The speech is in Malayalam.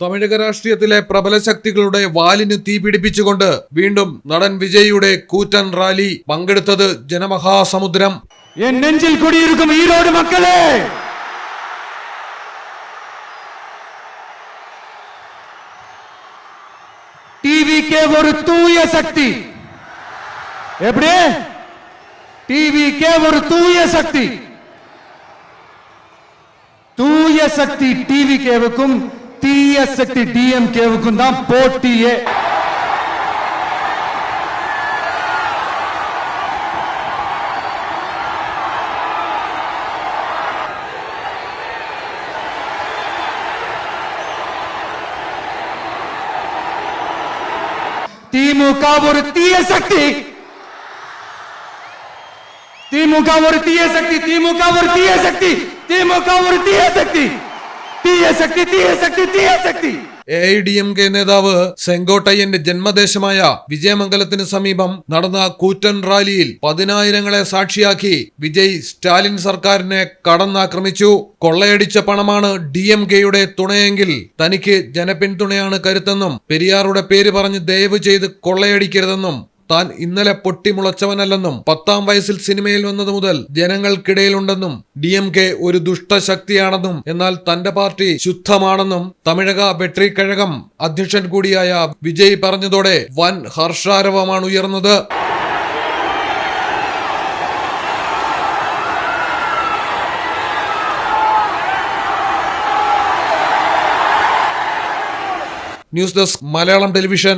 തമിഴക രാഷ്ട്രീയത്തിലെ പ്രബല ശക്തികളുടെ വാലിന് തീ പിടിപ്പിച്ചുകൊണ്ട് വീണ്ടും നടൻ വിജയിയുടെ കൂറ്റൻ റാലി പങ്കെടുത്തത് ജനമഹാസമുദ്രം என் நெஞ்சில் குடியிருக்கும் ஈரோடு மக்களே டிவிக்கே ஒரு தூய சக்தி எப்படி டிவிக்கே ஒரு தூய சக்தி தூய சக்தி டிவிகேவுக்கும் தீய சக்தி டிஎம்கேவுக்கும் தான் போட்டியே திமுக ஒரு தீய சக்தி திமுக ஒரு தீய சக்தி திமுக ஒரு தீய சக்தி திமுக ஒரு தீய சக்தி ശക്തി ശക്തി A I D M K നേതാവ് സെങ്കോട്ടയ്യന്റെ ജന്മദേശമായ വിജയമംഗലത്തിന് സമീപം നടന്ന കൂറ്റൻ റാലിയിൽ പതിനായിരങ്ങളെ സാക്ഷിയാക്കി വിജയ് സ്റ്റാലിൻ സർക്കാരിനെ കടന്നാക്രമിച്ചു. കൊള്ളയടിച്ച പണമാണ് ഡി എം കെയുടെ തുണയെങ്കിൽ തനിക്ക് ജനപിന്തുണയാണ് കരുത്തെന്നും പെരിയാറുടെ പേര് പറഞ്ഞ് ദയവ് ചെയ്ത് കൊള്ളയടിക്കരുതെന്നും താൻ ഇന്നലെ പൊട്ടിമുളച്ചവനല്ലെന്നും പത്താം വയസ്സിൽ സിനിമയിൽ വന്നത് മുതൽ ജനങ്ങൾക്കിടയിലുണ്ടെന്നും ഡി എം കെ ഒരു ദുഷ്ടശക്തിയാണെന്നും എന്നാൽ തന്റെ പാർട്ടി ശുദ്ധമാണെന്നും തമിഴക ബെട്രി കഴകം അധ്യക്ഷൻ കൂടിയായ വിജയ് പറഞ്ഞതോടെ വൻ ഹർഷാരവമാണ് ഉയർന്നത്. News desk Malayalam television.